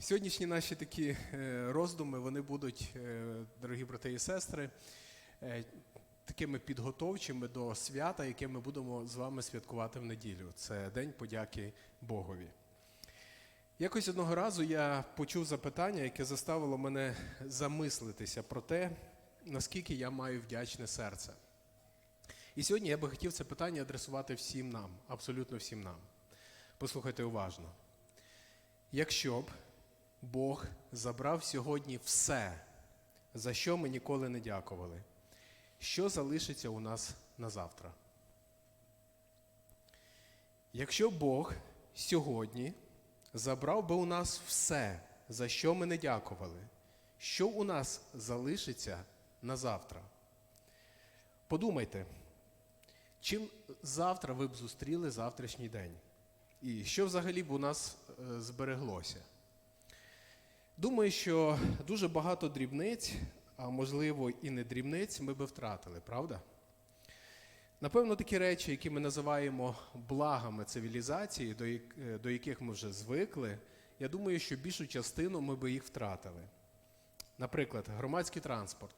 Сьогоднішні наші такі е, роздуми вони будуть, е, дорогі брати і сестри, е, такими підготовчими до свята, яке ми будемо з вами святкувати в неділю. Це День подяки Богові. Якось одного разу я почув запитання, яке заставило мене замислитися про те, наскільки я маю вдячне серце. І сьогодні я би хотів це питання адресувати всім нам, абсолютно всім нам. Послухайте уважно. Якщо б Бог забрав сьогодні все, за що ми ніколи не дякували, що залишиться у нас на завтра? Якщо Бог сьогодні забрав би у нас все, за що ми не дякували, що у нас залишиться на завтра? Подумайте, чим завтра ви б зустріли завтрашній день? І що взагалі б у нас е, збереглося? Думаю, що дуже багато дрібниць, а можливо і не дрібниць, ми би втратили, правда? Напевно, такі речі, які ми називаємо благами цивілізації, е, до яких ми вже звикли, я думаю, що більшу частину ми би їх втратили. Наприклад, громадський транспорт.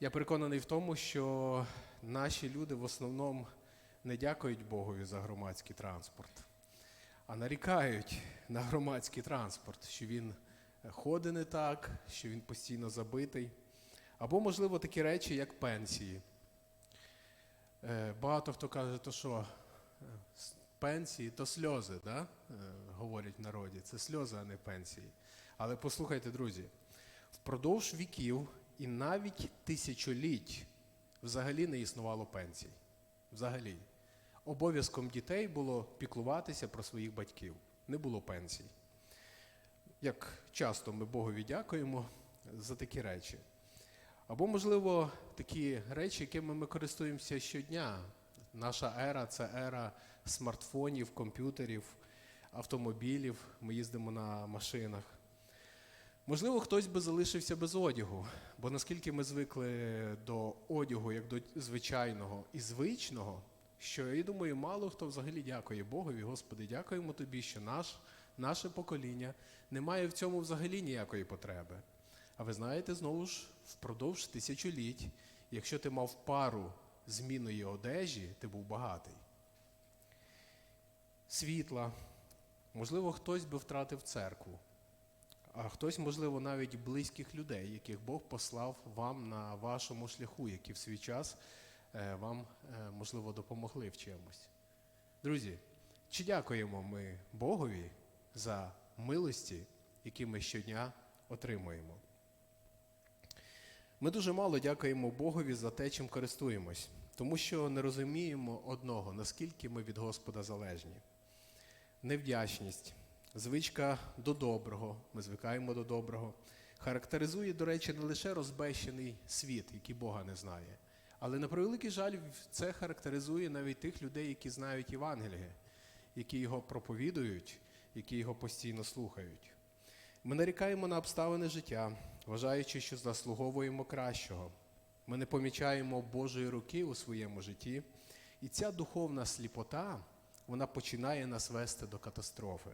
Я переконаний в тому, що наші люди в основному не дякують Богові за громадський транспорт, а нарікають на громадський транспорт, що він ходить не так, що він постійно забитий. Або, можливо, такі речі, як пенсії. Е, Багато хто каже, то що е, пенсії то сльози, да? е, говорять в народі. Це сльози, а не пенсії. Але послухайте, друзі, впродовж віків і навіть тисячоліть взагалі не існувало пенсій. Взагалі. Обов'язком дітей було піклуватися про своїх батьків. Не було пенсій. Як часто ми Богові дякуємо за такі речі. Або, можливо, такі речі, якими ми користуємося щодня. Наша ера це ера смартфонів, комп'ютерів, автомобілів. Ми їздимо на машинах. Можливо, хтось би залишився без одягу, бо наскільки ми звикли до одягу, як до звичайного і звичного, що я думаю, мало хто взагалі дякує Богові. Господи, дякуємо тобі, що наш, наше покоління не має в цьому взагалі ніякої потреби. А ви знаєте, знову ж, впродовж тисячоліть, якщо ти мав пару змінної одежі, ти був багатий. Світла. Можливо, хтось би втратив церкву, а хтось, можливо, навіть близьких людей, яких Бог послав вам на вашому шляху, які в свій час е, вам, е, можливо, допомогли в чимось. Друзі, чи дякуємо ми Богові за милості, які ми щодня отримуємо? Ми дуже мало дякуємо Богові за те, чим користуємось, тому що не розуміємо одного, наскільки ми від Господа залежні. Невдячність, звичка до доброго, ми звикаємо до доброго, характеризує, до речі, не лише розбещений світ, який Бога не знає, але на превеликий жаль, це характеризує навіть тих людей, які знають Євангеліє, які його проповідують, які його постійно слухають. Ми нарікаємо на обставини життя, вважаючи, що заслуговуємо кращого. Ми не помічаємо Божої руки у своєму житті, і ця духовна сліпота вона починає нас вести до катастрофи.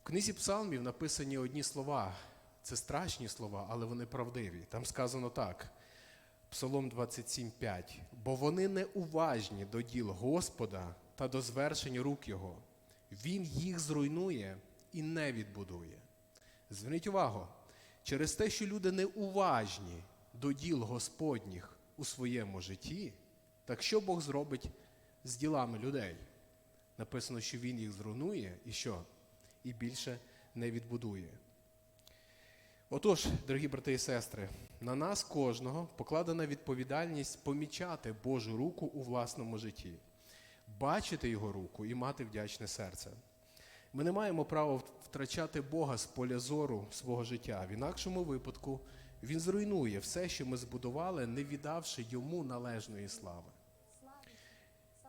В книзі псалмів написані одні слова. Це страшні слова, але вони правдиві. Там сказано так: Псалом 27,5. Бо вони неуважні до діл Господа та до звершень рук Його. Він їх зруйнує і не відбудує. Зверніть увагу, через те, що люди неуважні до діл Господніх у своєму житті, так що Бог зробить з ділами людей? Написано, що Він їх зруйнує і що? І більше не відбудує. Отож, дорогі брати і сестри, на нас кожного покладена відповідальність помічати Божу руку у власному житті, бачити Його руку і мати вдячне серце. Ми не маємо права втрачати Бога з поля зору свого життя. В інакшому випадку Він зруйнує все, що ми збудували, не віддавши йому належної слави.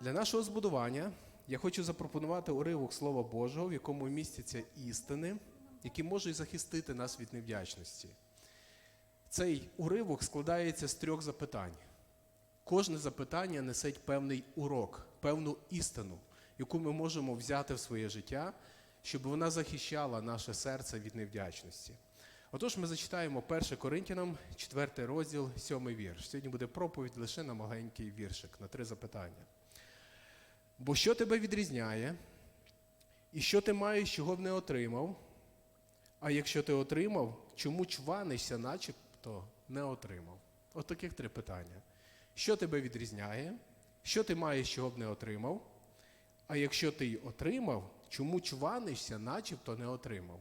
Для нашого збудування я хочу запропонувати уривок Слова Божого, в якому містяться істини, які можуть захистити нас від невдячності. Цей уривок складається з трьох запитань. Кожне запитання несе певний урок, певну істину, яку ми можемо взяти в своє життя, щоб вона захищала наше серце від невдячності. Отож, ми зачитаємо 1 Коринтянам, 4 розділ, 7 вірш. Сьогодні буде проповідь лише на маленький віршик, на три запитання. Бо що тебе відрізняє, і що ти маєш, чого б не отримав? А якщо ти отримав, чому чванишся, начебто не отримав? От таких три питання. Що тебе відрізняє? Що ти маєш, чого б не отримав? А якщо ти й отримав, чому чванишся, начебто не отримав?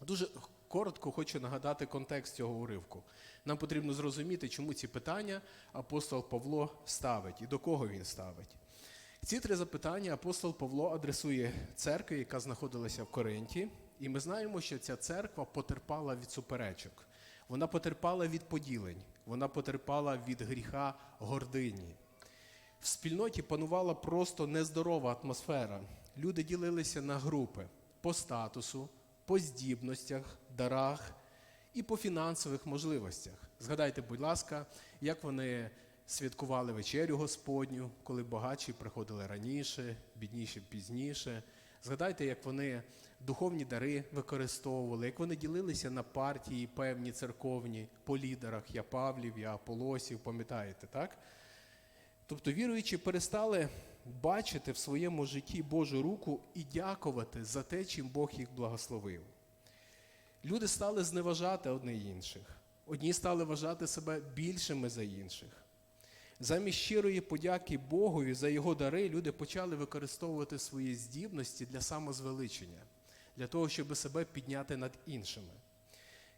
Дуже коротко хочу нагадати контекст цього уривку. Нам потрібно зрозуміти, чому ці питання апостол Павло ставить і до кого він ставить. Ці три запитання апостол Павло адресує церкві, яка знаходилася в Коринті, і ми знаємо, що ця церква потерпала від суперечок. Вона потерпала від поділень, вона потерпала від гріха гордині. В спільноті панувала просто нездорова атмосфера. Люди ділилися на групи по статусу, по здібностях, дарах і по фінансових можливостях. Згадайте, будь ласка, як вони святкували вечерю Господню, коли багатші приходили раніше, бідніші пізніше. Згадайте, як вони духовні дари використовували, як вони ділилися на партії певні церковні по лідерах Я Павлів, я Аполосів, пам'ятаєте, так? Тобто віруючі перестали бачити в своєму житті Божу руку і дякувати за те, чим Бог їх благословив. Люди стали зневажати одне інших. Одні стали вважати себе більшими за інших. Замість щирої подяки Богові за його дари люди почали використовувати свої здібності для самозвеличення, для того, щоб себе підняти над іншими.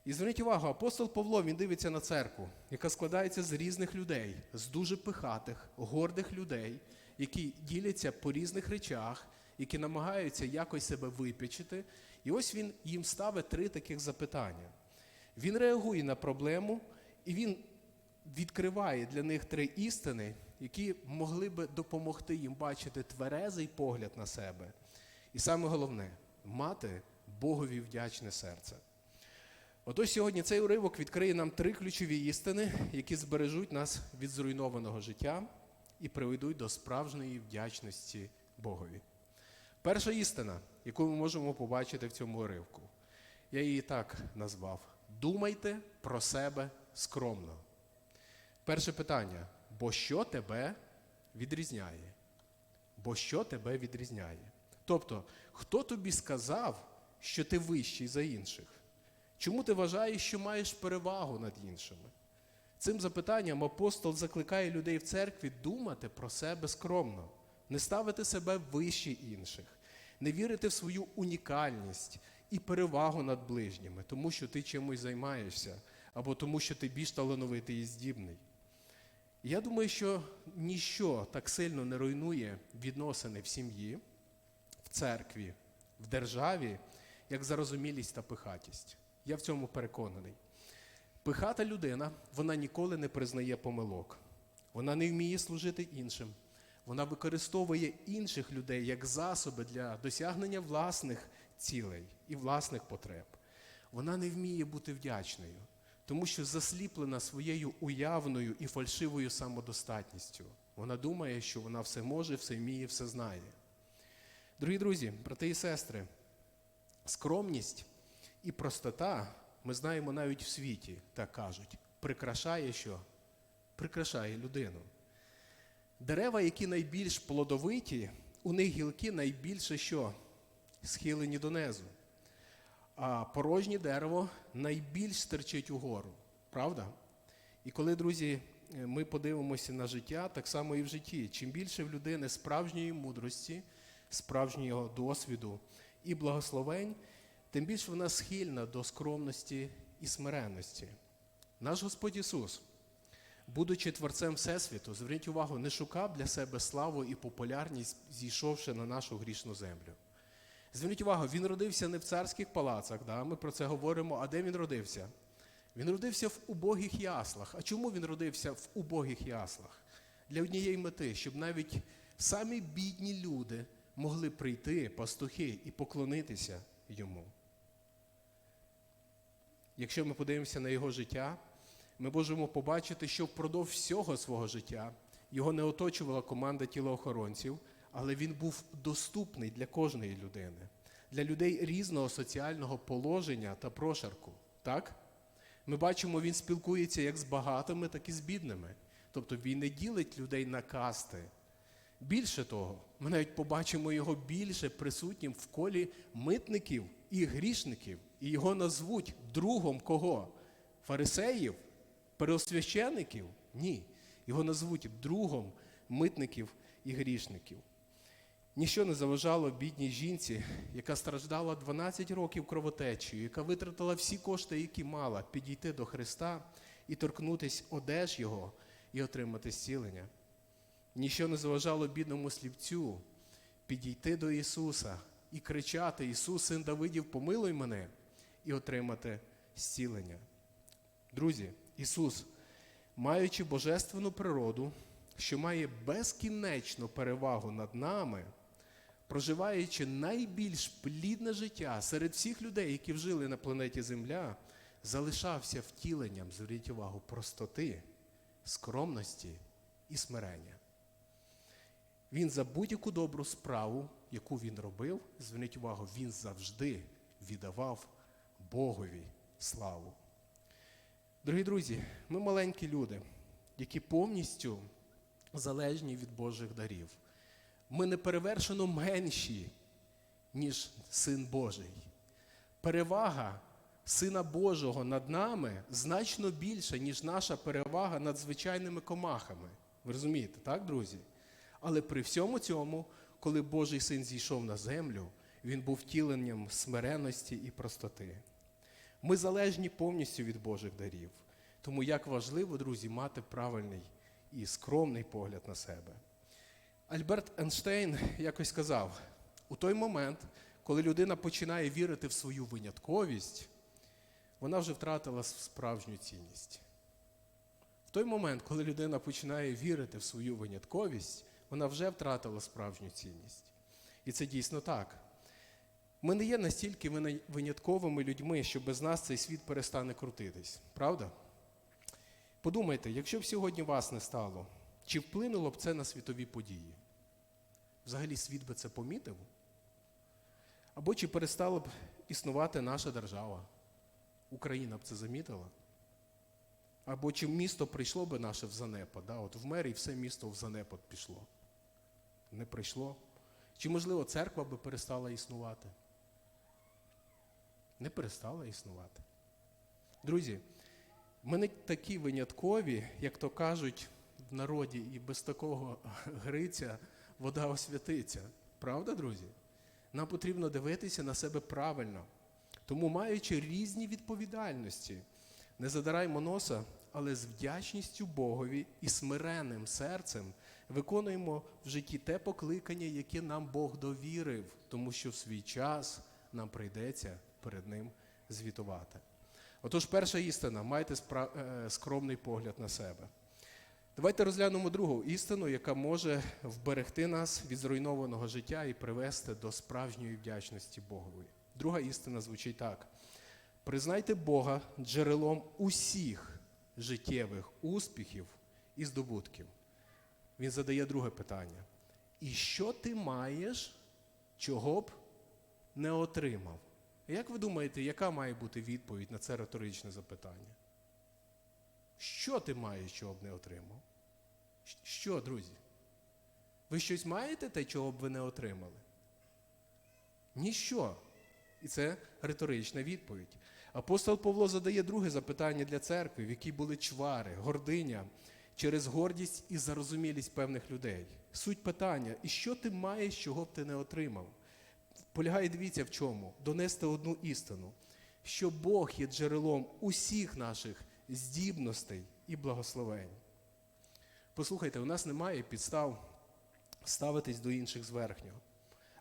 І зверніть увагу, апостол Павло він дивиться на церкву, яка складається з різних людей, з дуже пихатих, гордих людей, які діляться по різних речах, які намагаються якось себе випічити. І ось він їм ставить три таких запитання. Він реагує на проблему, і він відкриває для них три істини, які могли би допомогти їм бачити тверезий погляд на себе. І саме головне мати Богові вдячне серце. Отож сьогодні цей уривок відкриє нам три ключові істини, які збережуть нас від зруйнованого життя і приведуть до справжньої вдячності Богові. Перша істина, яку ми можемо побачити в цьому уривку, я її так назвав: думайте про себе скромно. Перше питання: бо що тебе відрізняє? Бо що тебе відрізняє? Тобто, хто тобі сказав, що ти вищий за інших? Чому ти вважаєш, що маєш перевагу над іншими? Цим запитанням апостол закликає людей в церкві думати про себе скромно, не ставити себе вище інших, не вірити в свою унікальність і перевагу над ближніми, тому що ти чимось займаєшся, або тому, що ти більш талановитий і здібний. Я думаю, що ніщо так сильно не руйнує відносини в сім'ї, в церкві, в державі, як зарозумілість та пихатість. Я в цьому переконаний. Пихата людина, вона ніколи не признає помилок. Вона не вміє служити іншим. Вона використовує інших людей як засоби для досягнення власних цілей і власних потреб. Вона не вміє бути вдячною, тому що засліплена своєю уявною і фальшивою самодостатністю. Вона думає, що вона все може, все вміє, все знає. Дорогі друзі, брати і сестри, скромність і простота, ми знаємо навіть в світі, так кажуть, прикрашає що? Прикрашає людину. Дерева, які найбільш плодовиті, у них гілки найбільше що? Схилені донизу. А порожнє дерево найбільш стерчить угору. Правда? І коли, друзі, ми подивимося на життя, так само і в житті. Чим більше в людини справжньої мудрості, справжнього досвіду і благословень, тим більше вона схильна до скромності і смиренності. Наш Господь Ісус, будучи творцем Всесвіту, зверніть увагу, не шукав для себе славу і популярність, зійшовши на нашу грішну землю. Зверніть увагу, він родився не в царських палацах, да? ми про це говоримо. А де він родився? Він родився в убогих яслах. А чому він родився в убогих яслах? Для однієї мети, щоб навіть самі бідні люди могли прийти, пастухи, і поклонитися йому. Якщо ми подивимося на його життя, ми можемо побачити, що впродовж всього свого життя його не оточувала команда тілоохоронців, але він був доступний для кожної людини, для людей різного соціального положення та прошарку. Так? Ми бачимо, він спілкується як з багатими, так і з бідними. Тобто він не ділить людей на касти. Більше того, ми навіть побачимо його більше присутнім в колі митників і грішників, і його назвуть другом кого? Фарисеїв, переосвящеників? Ні. Його назвуть другом митників і грішників. Ніщо не заважало бідній жінці, яка страждала 12 років кровотечею, яка витратила всі кошти, які мала, підійти до Христа і торкнутись одеж Його і отримати зцілення. Ніщо не заважало бідному слівцю підійти до Ісуса і кричати: Ісус, син Давидів, помилуй мене і отримати зцілення. Друзі, Ісус, маючи божественну природу, що має безкінечну перевагу над нами, проживаючи найбільш плідне життя серед всіх людей, які вжили на планеті Земля, залишався втіленням, зверніть увагу, простоти, скромності і смирення. Він за будь-яку добру справу, яку він робив, зверніть увагу, він завжди віддавав Богові славу. Дорогі друзі, ми маленькі люди, які повністю залежні від Божих дарів. Ми не перевершено менші, ніж Син Божий. Перевага Сина Божого над нами значно більша, ніж наша перевага над звичайними комахами. Ви розумієте, так, друзі? Але при всьому цьому, коли Божий син зійшов на землю, він був втіленням смиреності і простоти. Ми залежні повністю від Божих дарів. Тому як важливо, друзі, мати правильний і скромний погляд на себе. Альберт Ейнштейн якось сказав: у той момент, коли людина починає вірити в свою винятковість, вона вже втратила справжню цінність. В той момент, коли людина починає вірити в свою винятковість, вона вже втратила справжню цінність. І це дійсно так. Ми не є настільки винятковими людьми, що без нас цей світ перестане крутитись, правда? Подумайте, якщо б сьогодні вас не стало, чи вплинуло б це на світові події? Взагалі світ би це помітив? Або чи перестала б існувати наша держава? Україна б це замітила? Або чи місто прийшло би наше в занепад? Да? От в мері все місто в занепад пішло. Не прийшло. Чи, можливо, церква би перестала існувати? Не перестала існувати. Друзі, ми не такі виняткові, як то кажуть в народі, і без такого гриця вода освятиться. Правда, друзі? Нам потрібно дивитися на себе правильно. Тому, маючи різні відповідальності, не задираймо носа, але з вдячністю Богові і смиренним серцем виконуємо в житті те покликання, яке нам Бог довірив, тому що в свій час нам прийдеться перед Ним звітувати. Отож, перша істина, майте е, скромний погляд на себе. Давайте розглянемо другу істину, яка може вберегти нас від зруйнованого життя і привести до справжньої вдячності Богові. Друга істина звучить так: признайте Бога джерелом усіх життєвих успіхів і здобутків. Він задає друге питання. І що ти маєш, чого б не отримав? Як ви думаєте, яка має бути відповідь на це риторичне запитання? Що ти маєш, чого б не отримав? Що, друзі? Ви щось маєте те, чого б ви не отримали? Ніщо. І це риторична відповідь. Апостол Павло задає друге запитання для церкви, в якій були чвари, гординя через гордість і зарозумілість певних людей. Суть питання: і що ти маєш, чого б ти не отримав? Полягає, дивіться в чому? Донести одну істину, що Бог є джерелом усіх наших здібностей і благословень. Послухайте, у нас немає підстав ставитись до інших зверхнього.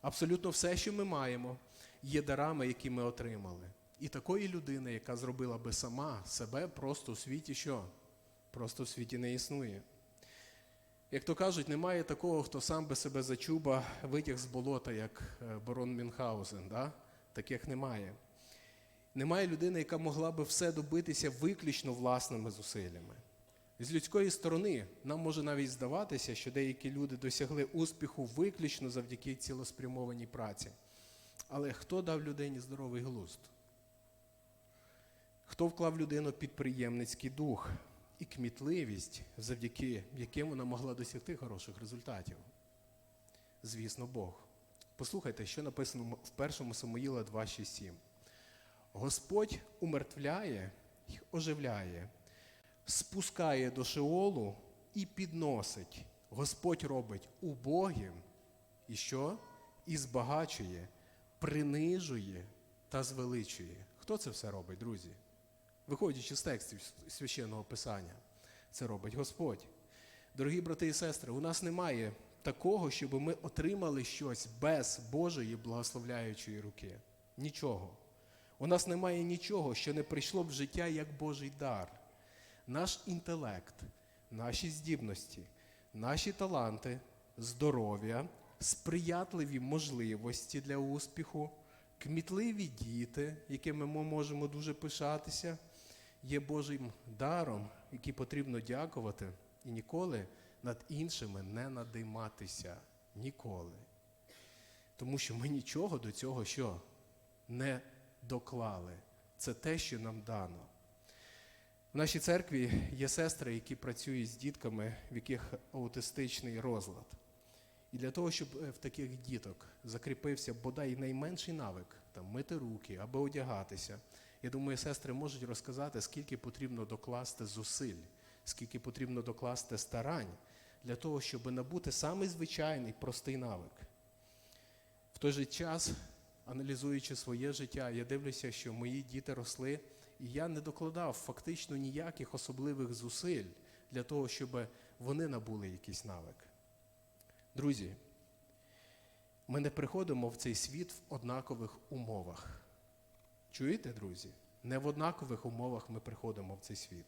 Абсолютно все, що ми маємо, є дарами, які ми отримали. І такої людини, яка зробила би сама себе просто у світі що? Просто в світі не існує. Як то кажуть, немає такого, хто сам би себе за чуба витяг з болота, як барон Мюнхгаузен. Да? Таких немає. Немає людини, яка могла би все добитися виключно власними зусиллями. З людської сторони нам може навіть здаватися, що деякі люди досягли успіху виключно завдяки цілеспрямованій праці. Але хто дав людині здоровий глузд? Хто вклав людину підприємницький дух і кмітливість, завдяки яким вона могла досягти хороших результатів? Звісно, Бог. Послухайте, що написано в 1 Самуїла 2,6,7. Господь умертвляє і оживляє, спускає до Шеолу і підносить. Господь робить убогим і що? І збагачує, принижує та звеличує. Хто це все робить, друзі? Виходячи з текстів священного писання, це робить Господь. Дорогі брати і сестри, у нас немає такого, щоб ми отримали щось без Божої благословляючої руки. Нічого. У нас немає нічого, що не прийшло в життя як Божий дар. Наш інтелект, наші здібності, наші таланти, здоров'я, сприятливі можливості для успіху, кмітливі діти, якими ми можемо дуже пишатися, є Божим даром, який потрібно дякувати і ніколи над іншими не надиматися. Ніколи. Тому що ми нічого до цього що не доклали. Це те, що нам дано. В нашій церкві є сестри, які працюють з дітками, в яких аутистичний розлад. І для того, щоб е, в таких діток закріпився бодай найменший навик, там мити руки або одягатися, я думаю, сестри можуть розказати, скільки потрібно докласти зусиль, скільки потрібно докласти старань для того, щоб набути самий звичайний простий навик. В той же час, аналізуючи своє життя, я дивлюся, що мої діти росли, і я не докладав фактично ніяких особливих зусиль для того, щоб вони набули якийсь навик. Друзі, ми не приходимо в цей світ в однакових умовах. Чуєте, друзі? Не в однакових умовах ми приходимо в цей світ.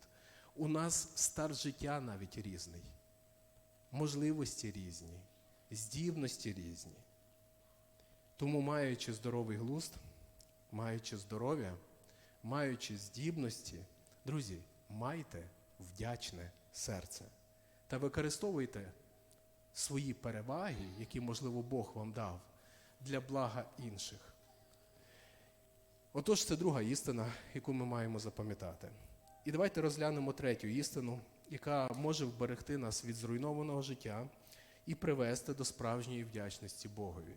У нас старт життя навіть різний, можливості різні, здібності різні. Тому, маючи здоровий глузд, маючи здоров'я, маючи здібності, друзі, майте вдячне серце та використовуйте свої переваги, які, можливо, Бог вам дав, для блага інших. Отож, це друга істина, яку ми маємо запам'ятати. І давайте розглянемо третю істину, яка може вберегти нас від зруйнованого життя і привести до справжньої вдячності Богові.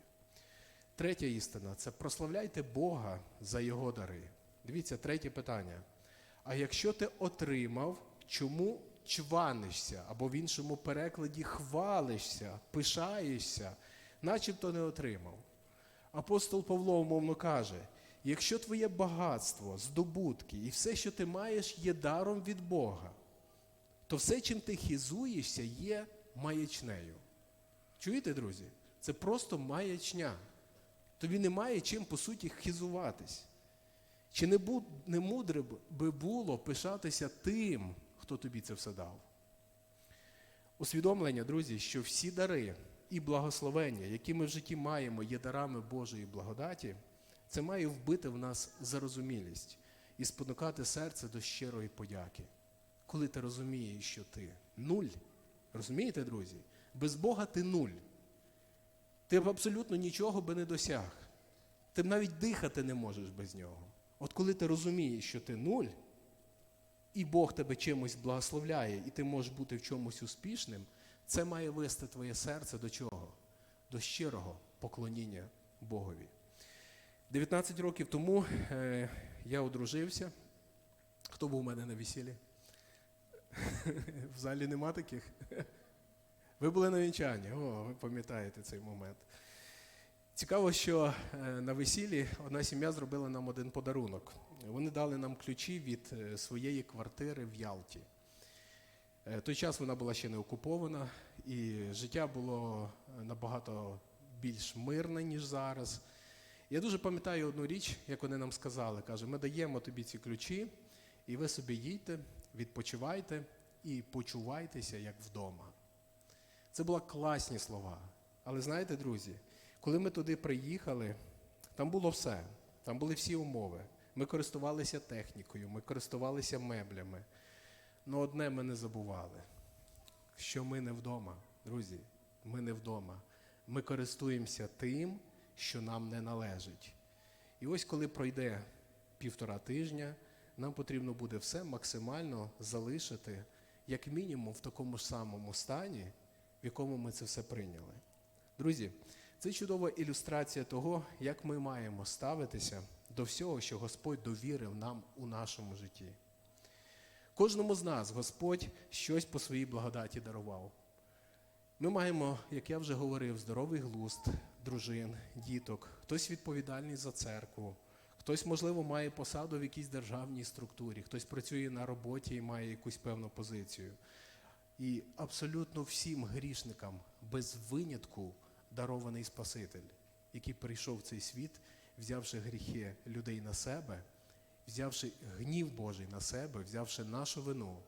Третя істина це прославляйте Бога за Його дари. Дивіться, третє питання. А якщо ти отримав, чому чванишся, або в іншому перекладі хвалишся, пишаєшся, начебто не отримав? Апостол Павло умовно каже: якщо твоє багатство, здобутки і все, що ти маєш, є даром від Бога, то все, чим ти хизуєшся, є маячнею. Чуєте, друзі? Це просто маячня. Тобі немає чим, по суті, хизуватись. Чи не, бу, не мудре би було пишатися тим, хто тобі це все дав? Усвідомлення, друзі, що всі дари і благословення, які ми в житті маємо, є дарами Божої благодаті, це має вбити в нас зарозумілість і спонукати серце до щирої подяки. Коли ти розумієш, що ти нуль, розумієте, друзі? Без Бога ти нуль. Ти б абсолютно нічого би не досяг. Ти б навіть дихати не можеш без нього. От коли ти розумієш, що ти нуль, і Бог тебе чимось благословляє, і ти можеш бути в чомусь успішним, це має вести твоє серце до чого? До щирого поклоніння Богові. 19 років тому е, я одружився. Хто був у мене на весіллі? В залі нема таких? Ви були на вінчанні, о, ви пам'ятаєте цей момент. Цікаво, що е, на весіллі одна сім'я зробила нам один подарунок. Вони дали нам ключі від е, своєї квартири в Ялті. Той час вона була ще не окупована, і життя було набагато більш мирне, ніж зараз. Я дуже пам'ятаю одну річ, як вони нам сказали, каже, ми даємо тобі ці ключі, і ви собі їдьте, відпочивайте і почувайтеся як вдома. Це були класні слова. Але знаєте, друзі, коли ми туди приїхали, там було все, там були всі умови. Ми користувалися технікою, ми користувалися меблями. Але одне ми не забували, що ми не вдома, друзі, ми не вдома. Ми користуємося тим, що нам не належить. І ось коли пройде півтора тижня, нам потрібно буде все максимально залишити, як мінімум, в такому ж самому стані, в якому ми це все прийняли. Друзі, це чудова ілюстрація того, як ми маємо ставитися до всього, що Господь довірив нам у нашому житті. Кожному з нас Господь щось по своїй благодаті дарував. Ми маємо, як я вже говорив, здоровий глузд, дружин, діток, хтось відповідальний за церкву, хтось, можливо, має посаду в якійсь державній структурі, хтось працює на роботі і має якусь певну позицію. І абсолютно всім грішникам без винятку дарований Спаситель, який прийшов в цей світ, взявши гріхи людей на себе, взявши гнів Божий на себе, взявши нашу вину.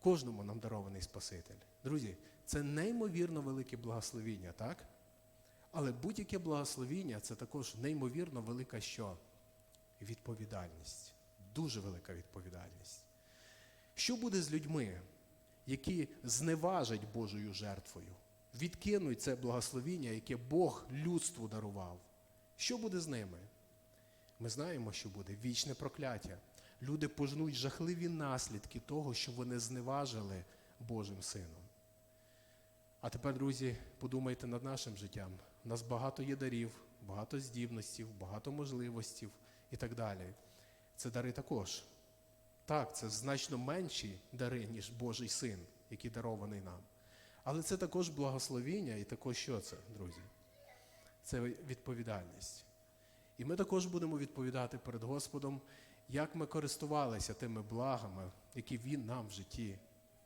Кожному нам дарований Спаситель. Друзі, це неймовірно велике благословіння, так? Але будь-яке благословіння це також неймовірно велика що? Відповідальність. Дуже велика відповідальність. Що буде з людьми, які зневажать Божою жертвою, відкинуть це благословіння, яке Бог людству дарував? Що буде з ними? Ми знаємо, що буде вічне прокляття. Люди пожнуть жахливі наслідки того, що вони зневажили Божим Сином. А тепер, друзі, подумайте над нашим життям. У нас багато є дарів, багато здібностей, багато можливостей і так далі. Це дари також. Так, це значно менші дари, ніж Божий син, який дарований нам. Але це також благословіння і також що це, друзі? Це відповідальність. І ми також будемо відповідати перед Господом, як ми користувалися тими благами, які Він нам в житті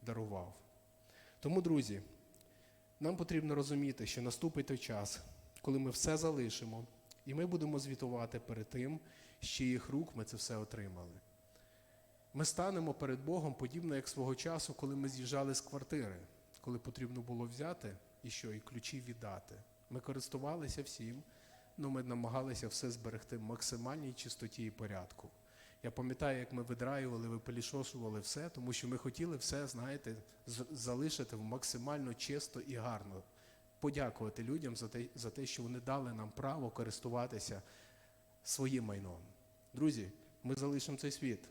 дарував. Тому, друзі, нам потрібно розуміти, що наступить той час, коли ми все залишимо, і ми будемо звітувати перед тим, з чиїх рук ми це все отримали. Ми станемо перед Богом подібно, як свого часу, коли ми з'їжджали з квартири, коли потрібно було взяти і що, і ключі віддати. Ми користувалися всім, але ми намагалися все зберегти в максимальній чистоті і порядку. Я пам'ятаю, як ми видраювали, випилішошували все, тому що ми хотіли все, знаєте, залишити в максимально чисто і гарно. Подякувати людям за те, за те, що вони дали нам право користуватися своїм майном. Друзі, ми залишимо цей світ.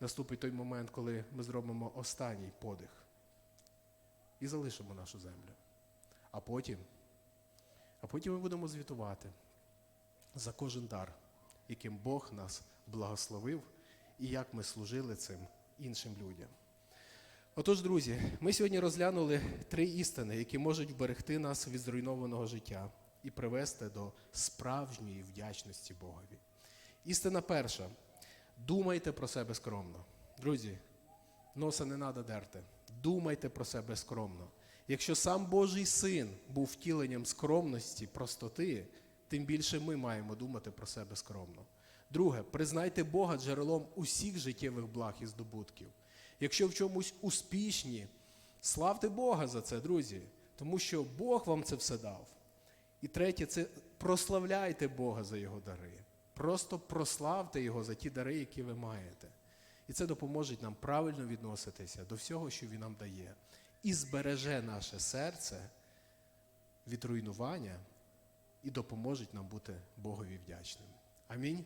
Наступить той момент, коли ми зробимо останній подих і залишимо нашу землю. А потім, а потім ми будемо звітувати за кожен дар, яким Бог нас благословив і як ми служили цим іншим людям. Отож, друзі, ми сьогодні розглянули три істини, які можуть вберегти нас від зруйнованого життя і привести до справжньої вдячності Богові. Істина перша. Думайте про себе скромно. Друзі, носа не треба дерти. Думайте про себе скромно. Якщо сам Божий син був втіленням скромності, простоти, тим більше ми маємо думати про себе скромно. Друге, признайте Бога джерелом усіх життєвих благ і здобутків. Якщо в чомусь успішні, славте Бога за це, друзі, тому що Бог вам це все дав. І третє, це прославляйте Бога за його дари. Просто прославте Його за ті дари, які ви маєте. І це допоможе нам правильно відноситися до всього, що Він нам дає, і збереже наше серце від руйнування і допоможе нам бути Богові вдячним. Амінь.